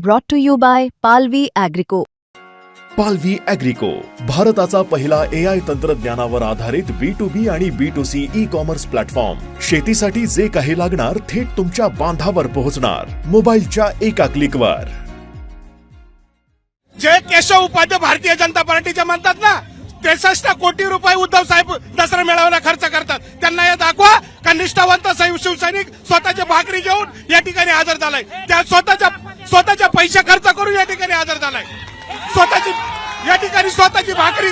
brought to you by Palvi Agrico. पालवी अॅग्रिको भारताचा पहिला ए आय तंत्रज्ञानावर आधारित बी टू बी आणि B to C e commerce platform शेतीसाठी जे काही लागणार थेट तुमच्या बांधावर पोहोचणार. मोबाईलच्या एका क्लिकवर जे केशव उपाध्याय भारतीय जनता पार्टीचे म्हणतात ना त्रेसष्ट कोटी रुपये उद्धव साहेब दसरा मेळाव्याला खर्च करतात. त्यांना हे दाखवा का निष्ठावंत साहेब शिवसैनिक स्वतःच्या भाकरी घेऊन या ठिकाणी हजर झालाय. त्या स्वतःच्या स्वतःच्या पैसे खर्च करून या ठिकाणी हजर झालाय. स्वतःची या ठिकाणी स्वतःची भाकरी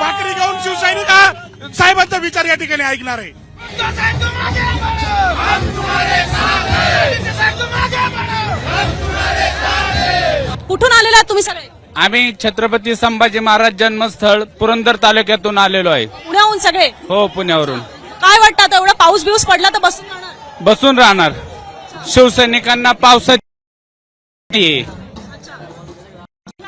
भाकरी घेऊन शिवसैनिक हा साहेबांचा विचार या ठिकाणी ऐकणार आहे. कुठून आलेला तुम्ही सगळे? आम्ही छत्रपती संभाजी महाराज जन्मस्थळ पुरंदर तालुक्यातून आलेलो आहे. पुण्याहून सगळे? हो पुण्यावरून. काय वाटतं आता? एवढा पाऊस बिऊस पडला तर बसून जाणार बसून राहणार. शिवसैनिकांना पावसाची काय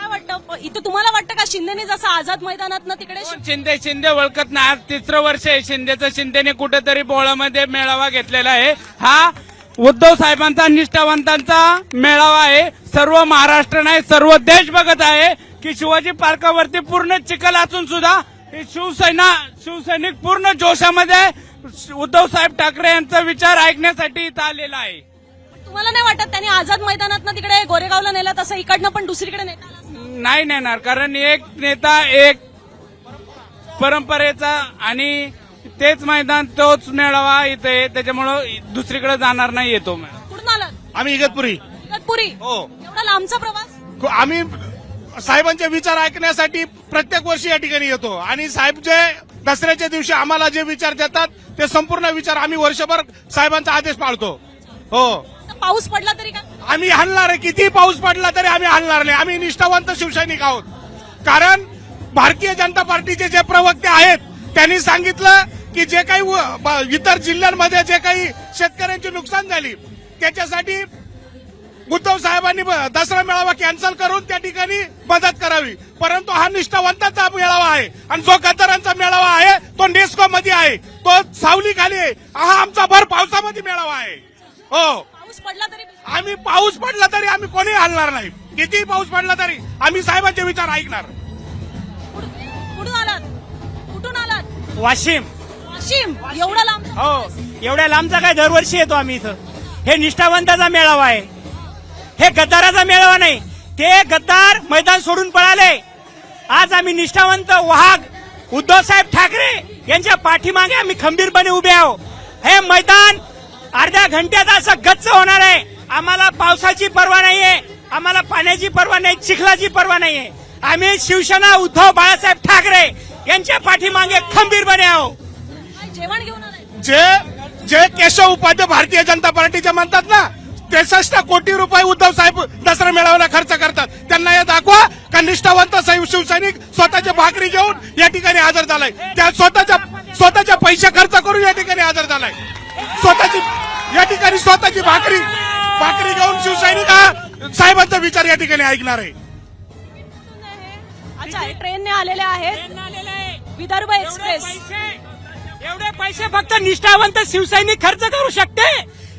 वाटतं? इथं तुम्हाला वाटतं का शिंदेने जसं आझाद मैदानात तिकडे शि- शिंदे? शिंदे ओळखत ना आज तिसरं वर्ष आहे. शिंदेचं शिंदेने कुठेतरी बोळामध्ये मेळावा घेतलेला आहे. हा उद्धव साहेबांचा निष्ठावंतांचा मेळावा आहे. सर्व महाराष्ट्र नाही सर्व देश बघत आहे की शिवाजी पार्कावरती पूर्ण चिखल असून सुद्धा हे शिवसेना शिवसैनिक पूर्ण जोशामध्ये. उद्धव साहेब ठाकरे यांचा विचार ऐकण्यासाठी इथं आलेला आहे. तुम्हाला नाही वाटत त्यांनी आझाद मैदानात तिकडे गोरेगावला नेलं तसं इकडनं पण दुसरीकडे नेता आलं? नाही नेणार कारण एक नेता एक परंपरेचा आणि तेच मैदान तोच मेळावा इथे आहे. त्याच्यामुळं दुसरीकडे जाणार नाही येतो कुठून आलात? आम्ही इगतपुरी. इगतपुरी? हो. एवढा लांबचा प्रवास? आम्ही साहेबांचे विचार ऐकण्यासाठी प्रत्येक वर्षी या ठिकाणी येतो. आणि साहेब जे दसऱ्याच्या दिवशी आम्हाला जे विचार देतात ते संपूर्ण विचार आम्ही वर्षभर साहेबांचा आदेश पाळतो. हो. पाऊस पडला तरी काय आम्ही हलणार आहे. किती पाऊस पडला तरी आम्ही हलणार नाही. आम्ही निष्ठावंत शिवसैनिक आहोत. कारण भारतीय जनता पार्टीचे जे प्रवक्ते आहेत त्यांनी सांगितलं की जे काही व- ब- इतर जिल्ह्यांमध्ये जे काही शेतकऱ्यांची नुकसान झाली त्याच्यासाठी उद्धव साहेबांनी ब- दसरा मेळावा कॅन्सल करून त्या ठिकाणी मदत करावी. परंतु हा निष्ठावंताचा मेळावा आहे आणि जो गद्दारांचा मेळावा आहे तो नेस्को मध्ये आहे. तो सावली खाली आहे. हा आमचा भर पावसामध्ये मेळावा आहे. हो. पाऊस पडला तरी आम्ही पाऊस पडला तरी आम्ही कोणी हलणार नाही. किती पाऊस पडला तरी आम्ही साहेबांचे विचार ऐकणार. कुठून कुठून आलात? कुठून आलात? वाशिम. वाशिम. एवढा लांब हो एवढ्या लांबचा काय दरवर्षी येतो आम्ही इथं. हे निष्ठावंताचा मेळावा आहे. हे गद्दाराचा मेळावा नाही. ते गद्दार मैदान सोडून पळाले. आज आम्ही निष्ठावंत वाघ उद्धव साहेब ठाकरे यांच्या पाठीमागे आम्ही खंबीरपणे उभे आहो हे मैदान अर्ध्या घंट्यात असं गच्च होणार आहे. आम्हाला पावसाची पर्वा नाहीये. आम्हाला पाण्याची पर्वा नाही चिखलाची पर्वा नाहीये. आम्ही शिवसेना उद्धव बाळासाहेब ठाकरे यांच्या पाठीमागे खंबीरपणे आहो. जेवण घेऊन आलाय. जे जे केशव उपाध्याय भारतीय जनता पार्टीचे म्हणतात ना त्रेसष्ट कोटी रुपये उद्धव साहेब दसरा मेळाव्याला खर्च करतात. त्यांना हे दाखवा का निष्ठावंत साहेब शिवसैनिक स्वतःच्या भाकरी घेऊन या ठिकाणी हजर झालाय. त्या स्वतःच्या स्वतःच्या पैसे खर्च करून या ठिकाणी हजर झालाय. स्वतःची या ठिकाणी स्वतःची भाकरी भाकरी घेऊन शिवसैनिक हा साहेबांचा विचार या ठिकाणी ऐकणार आहे. अच्छा हे ट्रेनने आलेले आहेत. विदर्भ एक्सप्रेस. एवढे पैसे फक्त निष्ठावंत शिवसैनिक खर्च करू शकते.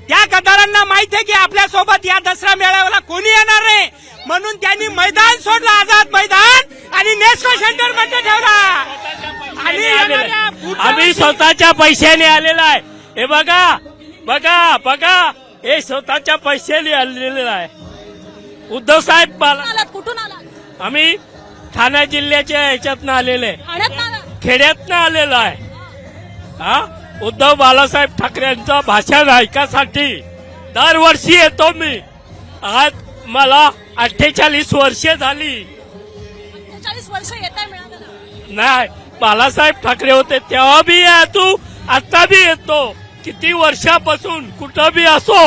त्या गद्दारांना माहिती आहे की आपल्यासोबत या दसरा मेळाव्याला कोणी येणार नाही म्हणून त्यांनी मैदान सोडलं आझाद मैदान आणि नेस्को सेंटरमध्ये ठेवला. आम्ही स्वतःच्या पैशाने आलेला आहे. हे बघा बघा बघा. हे स्वतःच्या पैशाने आलेलं आहे. उद्धव साहेब मला आलात? कुठून आलात? आम्ही ठाणे जिल्ह्याच्या ह्याच्यातनं आलेले ठाण्यात आलात? खेड्यातनं आलेलो आहे. हा? उद्धव बाळासाहेब ठाकरे यांचं भाषण ऐकासाठी दरवर्षी येतो मी. आज मला अठ्ठेचाळीस वर्षे झाली. चाळीस वर्ष येत आहे मिळालं नाही बाळासाहेब ठाकरे होते तेव्हा बी येतो आता बी येतो. किती वर्षापासून कुठं बी असो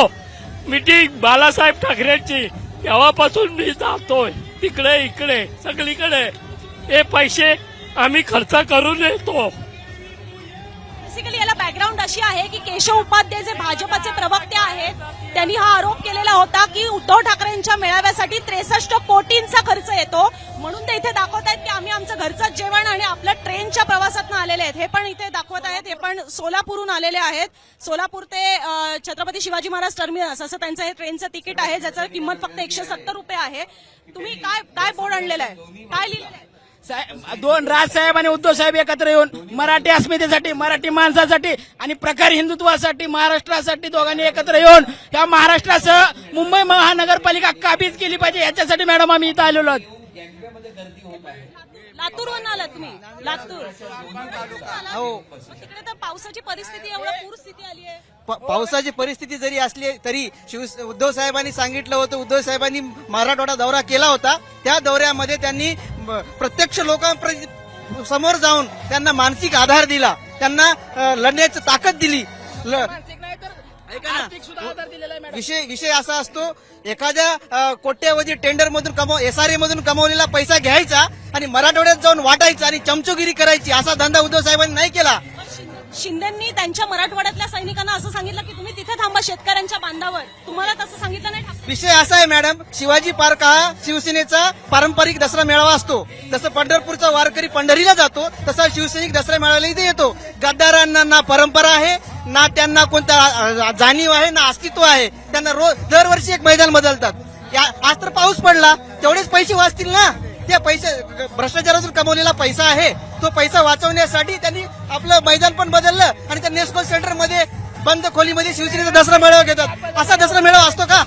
मिटिंग बालासाहेब ठाकरेंची तेव्हापासून मी जातोय. तिकडे इकडे सगळीकडे. हे पैसे आम्ही खर्च करून येतो. बेसिकली याला बॅकग्राऊंड अशी आहे की केशव उपाध्याय जे भाजपचे प्रवक्ते आहेत त्यांनी हा आरोप केलेला होता की उद्धव ठाकरेंच्या मेळाव्यासाठी त्रेसष्ट कोटींचा खर्च येतो. म्हणून ते इथे दाखवत आहेत की आम्ही आमचं घरचं जेवण आणि आपलं ट्रेनच्या प्रवासात आलेले आहेत. हे पण इथे दाखवत आहेत. हे पण सोलापूरहून आलेले आहेत. सोलापूर ते छत्रपती शिवाजी महाराज टर्मिनस असं त्यांचं हे ट्रेनचं तिकीट आहे ज्याचं किंमत फक्त एकशे सत्तर रुपये आहे. तुम्ही काय काय बोर्ड आणलेलं आहे? काय लिहिलेलं आहे? साहेब- दोन राजसाहेब आणि उद्धव साहेब एकत्र येऊन मराठी अस्मितेसाठी मराठी माणसासाठी आणि प्रखर हिंदुत्वासाठी महाराष्ट्रासाठी दोघांनी एकत्र येऊन या महाराष्ट्रासह मुंबई महानगरपालिका काबीज केली पाहिजे. याच्यासाठी मॅडम आम्ही इथं आलेलो आहोत. लातूरवरून आलात तुम्ही? लातूर. हो. तिकडे तर पावसाची परिस्थिती एवढं पूर स्थिती आली आहे. पावसाची परिस्थिती जरी असली तरी शिव उद्धव साहेबांनी सांगितलं होतं उद्धव साहेबांनी मराठवाडा दौरा केला होता. त्या दौऱ्यामध्ये त्यांनी प्रत्यक्ष लोकांपर्यंत समोर जाऊन त्यांना मानसिक आधार दिला. त्यांना लढण्याची ताकद दिली. विषय विषय असा असतो एखाद्या कोट्यावधी टेंडर मधून कमव एसआरए मधून कमवलेला पैसा घ्यायचा आणि मराठवाड्यात जाऊन वाटायचा आणि चमचोगिरी करायची असा धंदा उद्धव साहेबांनी नाही केला. शिंदेंनी त्यांच्या मराठवाड्यातल्या सैनिकांना असं सांगितलं की तुम्ही तिथे थांबा शेतकऱ्यांच्या बांधावर. तुम्हाला तसं सांगितलं नाही? विषय असा आहे मॅडम शिवाजी पार्क हा शिवसेनेचा पारंपरिक दसरा मेळावा असतो. जसं पंढरपूरचा वारकरी पंढरीला जातो तसा शिवसैनिक दसरा मेळाव्याला इथे येतो. गद्दारांना ना परंपरा आहे ना त्यांना कोणता जाणीव आहे ना अस्तित्व आहे. त्यांना रोज दरवर्षी एक मैदान बदलतात. आज तर पाऊस पडला तेवढेच पैसे वाचतील ना? त्या पैसे भ्रष्टाचारातून कमवलेला पैसा आहे तो पैसा वाचवण्यासाठी त्यांनी आपलं मैदान पण बदललं आणि त्या नेस्को सेंटरमध्ये बंद खोलीमध्ये शिवसेनेचा दसरा मेळावा घेतात. असा दसरा मेळावा असतो का?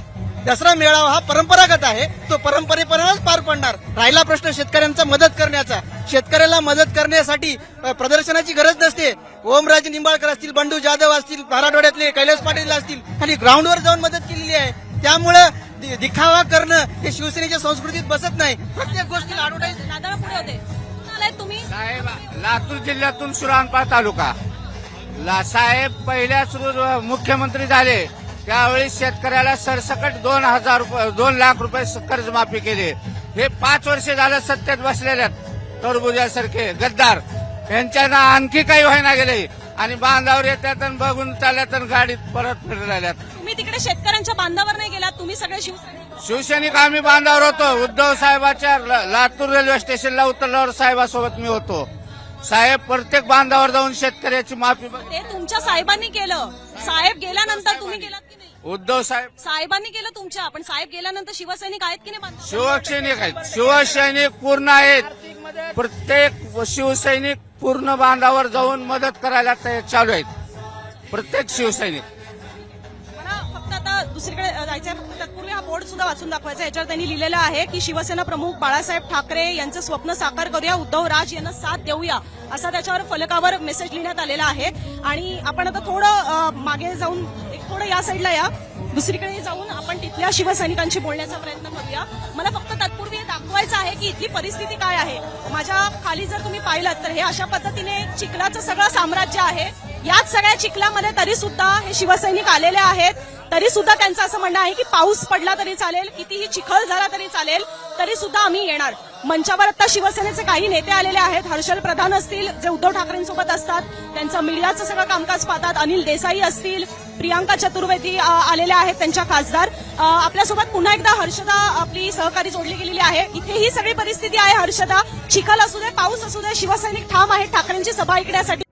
दसरा मेळावा हा परंपरागत आहे. तो परंपरेप्रमाणेच पार पडणार. राहिला प्रश्न शेतकऱ्यांचा मदत करण्याचा. शेतकऱ्याला मदत करण्यासाठी प्रदर्शनाची गरज नसते. ओमराजे निंबाळकर असतील बंडू जाधव असतील मराठवाड्यातले कैलास पाटील असतील आणि ग्राउंडवर जाऊन मदत केलेली आहे. त्यामुळं दिखावा करणं हे शिवसेनेच्या संस्कृतीत बसत नाही. प्रत्येक गोष्टीला ऍडव्हर्टाईज दादा पुढे होते. कुठून आलाय तुम्ही? साहेब लातूर जिल्ह्यातून सुरानपाळ तालुका. ला साहेब पहिल्या सुरू मुख्यमंत्री झाले. त्यावेळी शेतकऱ्याला सरसकट दोन हजार रुपये दोन लाख रुपये कर्जमाफी केली. हे पाच वर्ष झालं सत्तेत बसलेल्यात टरबुजासारखे गद्दार. यांच्याना आणखी काही व्हायना गेले. आणि बांधावर येतात आणि बघून चालल्यात आणि गाडीत परत फिरलेल्यात तुम्ही तिकडे शेतकऱ्यांच्या बांधावर नाही गेलात तुम्ही सगळे शिवसैनिक शिवसैनिक आम्ही बांधावर होतो. उद्धव साहेबाच्या लातूर रेल्वे स्टेशनला उतरल्यावर साहेबासोबत मी होतो. साहेब प्रत्येक बांधावर जाऊन शेतकऱ्याची माफी ते तुमच्या साहेबांनी केलं. साहेब गेल्यानंतर तुम्ही गेलात की नाही? उद्धव साहेब साहेबांनी केलं तुमच्या पण साहेब गेल्यानंतर शिवसैनिक आहेत की नाही बांधावर? शिवसैनिक आहेत. शिवसैनिक पूर्ण आहेत. प्रत्येक शिवसैनिक पूर्ण बांधावर जाऊन मदत करायला तयार चालू आहेत. प्रत्येक शिवसैनिक. आता दुसरीकडे जायचं जायचंय तत्पूर्वी हा बोर्ड सुद्धा वाचून दाखवायचा याच्यावर त्यांनी लिहिलेलं आहे की शिवसेना प्रमुख बाळासाहेब ठाकरे यांचं स्वप्न साकार करूया उद्धव राज यांना साथ देऊया असा त्याच्यावर फलकावर मेसेज लिहिण्यात आलेला आहे. आणि आपण आता थोडं मागे जाऊन एक थोडं या साईडला या. दुसरीकडे जाऊन आपण तिथल्या शिवसैनिकांशी बोलण्याचा प्रयत्न करूया. मला फक्त तत्पूर्वी हे दाखवायचं आहे की इथली परिस्थिती काय आहे. माझ्या खाली जर तुम्ही पाहिलं तर हे अशा पद्धतीने चिखलाचं सगळं साम्राज्य आहे. याच सगळ्या चिखलामध्ये तरी सुद्धा हे शिवसैनिक आलेले आहेत. तरी सुद्धा त्यांचं असं म्हणणं आहे की पाऊस पडला तरी चालेल कितीही चिखल झाला तरी चालेल तरी सुद्धा आम्ही येणार. मंचावर आता शिवसेनेचे काही नेते आलेले आहेत. हर्षल प्रधान असतील जे उद्धव ठाकरेंसोबत असतात त्यांचं मीडियाचं सगळं कामकाज पाहतात. अनिल देसाई असतील प्रियांका चतुर्वेदी आलेल्या आहेत त्यांच्या खासदार. आपल्यासोबत पुन्हा एकदा हर्षदा आपली सहकारी जोडली गेलेली आहे. इथे ही सगळी परिस्थिती आहे हर्षदा. चिखल असू दे पाऊस असू दे शिवसैनिक ठाम आहेत ठाकरेंची सभा ऐकण्यासाठी.